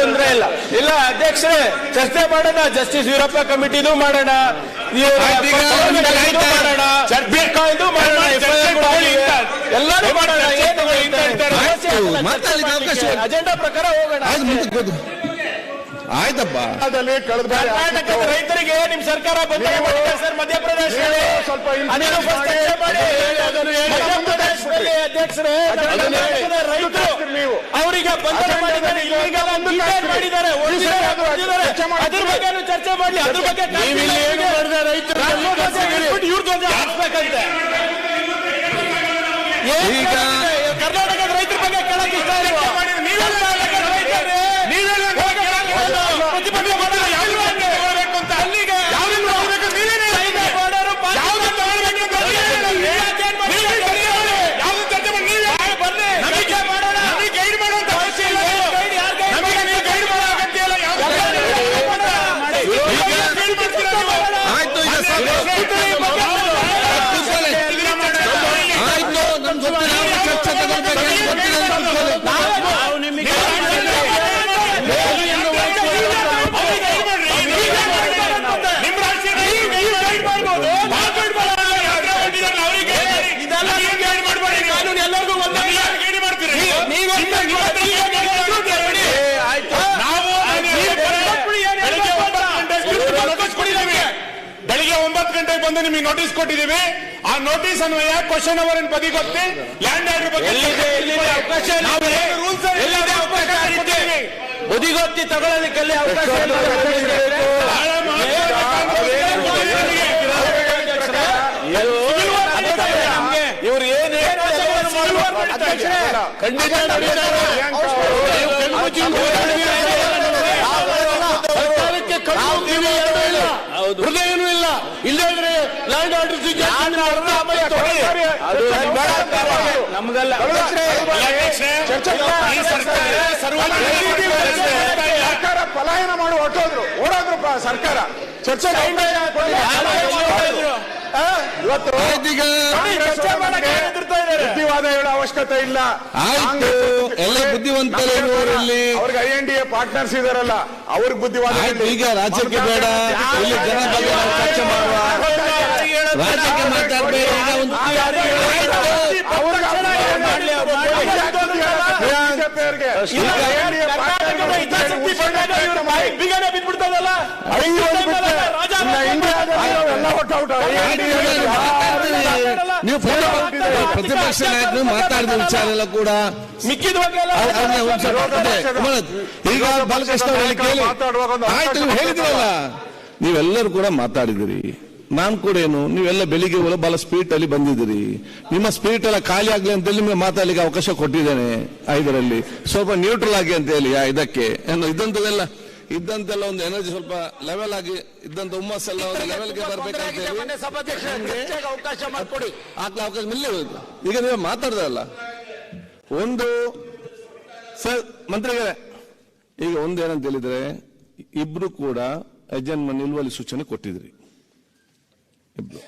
ತೊಂದ್ರೆ ಇಲ್ಲ. ಇಲ್ಲ ಅಧ್ಯಕ್ಷರೇ ಚರ್ಚೆ ಮಾಡೋಣ. ಜಸ್ಟಿಸ್ ವೀರಪ್ಪ ಕಮಿಟಿನೂ ಮಾಡೋಣ. ಮಾಡೋಣ. ಮಾಡೋಣ. ಎಲ್ಲರೂ ಅಜೆಂಡಾ ಪ್ರಕಾರ ಹೋಗೋಣ. ಆಯ್ತಪ್ಪ. ಕರ್ನಾಟಕದ ರೈತರಿಗೆ ನಿಮ್ ಸರ್ಕಾರ ಮಾಡಿದೆ ಸರ್ ಮಧ್ಯಪ್ರದೇಶದಲ್ಲಿ. ಸ್ವಲ್ಪ ಅಧ್ಯಕ್ಷರೇ ಕರ್ನಾಟಕದ ಹೇಳಿ. ರೈತರು ನೀವು. ಅವರಿಗೆ ಬಂಧನ ಮಾಡಿದ್ದಾರೆ. ಮಾಡಿದ್ದಾರೆ. ಅದ್ರ ಬಗ್ಗೆನೂ ಚರ್ಚೆ ಮಾಡಲಿ ಅದ್ರ ಬಗ್ಗೆ ರೈತರು ಹಿಡ್ಬಿಟ್ಟು ಹಾಕ್ಬೇಕಂತೆ ಈಗ- ಕೇಳ್ತಿದೆ? ಕರ್ನಾಟಕದ ರೈತರ ಬಗ್ಗೆ ಕೇಳಕ್ ಇಷ್ಟ ಇಲ್ವಾ? ಕರ್ನಾಟಕದ ರೈತರೇ, ಪ್ರತಿಭಟನೆ ಮಾಡೋದು ಯಾವ್ದು ಅಂತ ಹೇಳ್ಬೇಕು ಅಂತ. ಅಲ್ಲಿಗೆ ಸೈನ್ಯ ಮಾಡೋರು ಪಾಕಿಸ್ತಾನ ಯಾಕೇನ್ ಮಾಡ್ತೀರಾ? ಯಾರು ಬರ್ಲಿ? ತನಿಖೆ ಮಾಡೋಣ. ಅವಶ್ಯ ಇಲ್ಲ. ಗೈಡ್ ಯಾರ್ ಗೈಡ್ ಮಾಡ್ತಾರೆ? ಆಯ್ತು ಈಗ ಸಾಕು. ಕೂತ್ಕೊಳ್ಳಿ. ಆಯ್ತು ನಮ್ಗೆ ಗೊತ್ತಿಲ್ಲ ಅವ್ರ ಚರ್ಚೆ ತಗೊಳ್ಬೇಕು ಅಂತ ಗೊತ್ತಿಲ್ಲ ಅಂತ ಕೂತ್ಕೊಳ್ಳಿ. ಕಾನೂನು ಎಲ್ಲರಿಗೂ ಒಂದೇ ಬೆಳಿಗ್ಗೆ ಒಂಬತ್ತು ಗಂಟೆಗೆ ಬಂದು ನಿಮಗೆ ನೋಟಿಸ್ ಕೊಟ್ಟಿದ್ದೀವಿ. ಆ ನೋಟಿಸ್ ಅನ್ವಯ ಕ್ವಶನ್ ಅವರ್ ಬದಿಗೊತ್ತಿ ಲ್ಯಾಂಡ್ ಆರ್ಡರ್ ಬಗ್ಗೆ? ಬದಿಗೊತ್ತಿ ತಗೊಳ್ಳೋದಕ್ಕೆಲ್ಲಿ ಅವಕಾಶ. ಇವ್ರು ಏನ್ ಖಂಡಿತ ಹೃದಯನೂ ಇಲ್ಲ. ಇಲ್ಲದ್ರೆ ಲ್ಯಾಂಡ್ ಆರ್ಡರ್ ನಮ್ಗಲ್ಲ. ಸರ್ಕಾರ ಪಲಾಯನ ಮಾಡಿ ಹೊರಟೋದ್ರು ಓಡೋದ್ರು ಸರ್ಕಾರ. ಚರ್ಚೆ ಬುದ್ಧಿವಾದ ಹೇಳೋ ಅವಶ್ಯಕತೆ ಇಲ್ಲ. ಆಯ್ತು. ಎಲ್ಲ ಪಾರ್ಟ್ನರ್ಸ್ ಇದಾರಲ್ಲ ಅವ್ರಿಗೆ ಬುದ್ಧಿವಾದ. ಈಗ ರಾಜ್ಯಕ್ಕೆ ಬೇಡ ಇಲ್ಲಿ ಜನ ಬಗ್ಗೆ ನಾವು ಚರ್ಚೆ ಮಾಡುವ ರಾಜ್ಯಕ್ಕೆ ಮಾತಾಡ್ಬೇಡ ಮಾಡ್ಲಿ, ನೀವು ಪ್ರತಿ- ಪ್ರತಿಪಕ್ಷ ನಾಯಕರು ಮಾತಾಡಿದ ವಿಚಾರ ಎಲ್ಲ ಕೂಡ. ಮಿಕ್ಕಿದ ಈಗ ಬಾಲಕೃಷ್ಣ ಕೇಳಿ. ಆಯ್ತು ನೀವು ಹೇಳಿದ್ರಲ್ಲ. ನೀವೆಲ್ಲರೂ ಕೂಡ ಮಾತಾಡಿದಿರಿ. ನಾನ್ ಕೂಡ ಏನು ನೀವೆಲ್ಲ ಬೆಳಿಗ್ಗೆ ಬಹಳ ಸ್ಪೀಡ್ ಅಲ್ಲಿ ಬಂದಿದ್ದೀರಿ. ನಿಮ್ಮ ಸ್ಪೀಡ್ ಎಲ್ಲ ಖಾಲಿ ಆಗ್ಲಿ ಅಂತ ಹೇಳಿ ನಿಮಗೆ ಮಾತಾಡಲಿಕ್ಕೆ ಅವಕಾಶ ಕೊಟ್ಟಿದ್ದೇನೆ ಐದರಲ್ಲಿ ಸ್ವಲ್ಪ ನ್ಯೂಟ್ರಲ್ ಆಗಿ ಅಂತ ಹೇಳಿ ಇದಕ್ಕೆ. ಏನು ಇದ್ದಂಥದ್ದೆಲ್ಲ ಇದ್ದಂತೆಲ್ಲ ಒಂದು ಎನರ್ಜಿ ಸ್ವಲ್ಪ ಲೆವೆಲ್ ಆಗಿ ಇದ್ದಂತ ಹುಮ್ಮಸ್ಸೆಲ್ಲ ಒಂದು ಲೆವೆಲ್ಗೆ ಬರ್ಬೇಕಂತ ಹೇಳಿ ಅವಕಾಶ ಮಾಡಿಕೊಡಿ. ಆಗ್ಲಾ ಅವಕಾಶ ಮಿಲ್ಲಿ ಹೋಯ್ತು ಈಗ ನೀವು ಮಾತಾಡ್ದಲ್ಲ ಒಂದು ಸರ್ ಮಂತ್ರಿಗಳೇ ಈಗ ಒಂದು ಏನಂತ ಹೇಳಿದ್ರೆ ಇಬ್ರು ಕೂಡ ಯಜಮಾನ ನಿಲುವಳಿ ಸೂಚನೆ ಕೊಟ್ಟಿದ್ರಿ. ಇಬ್ರು.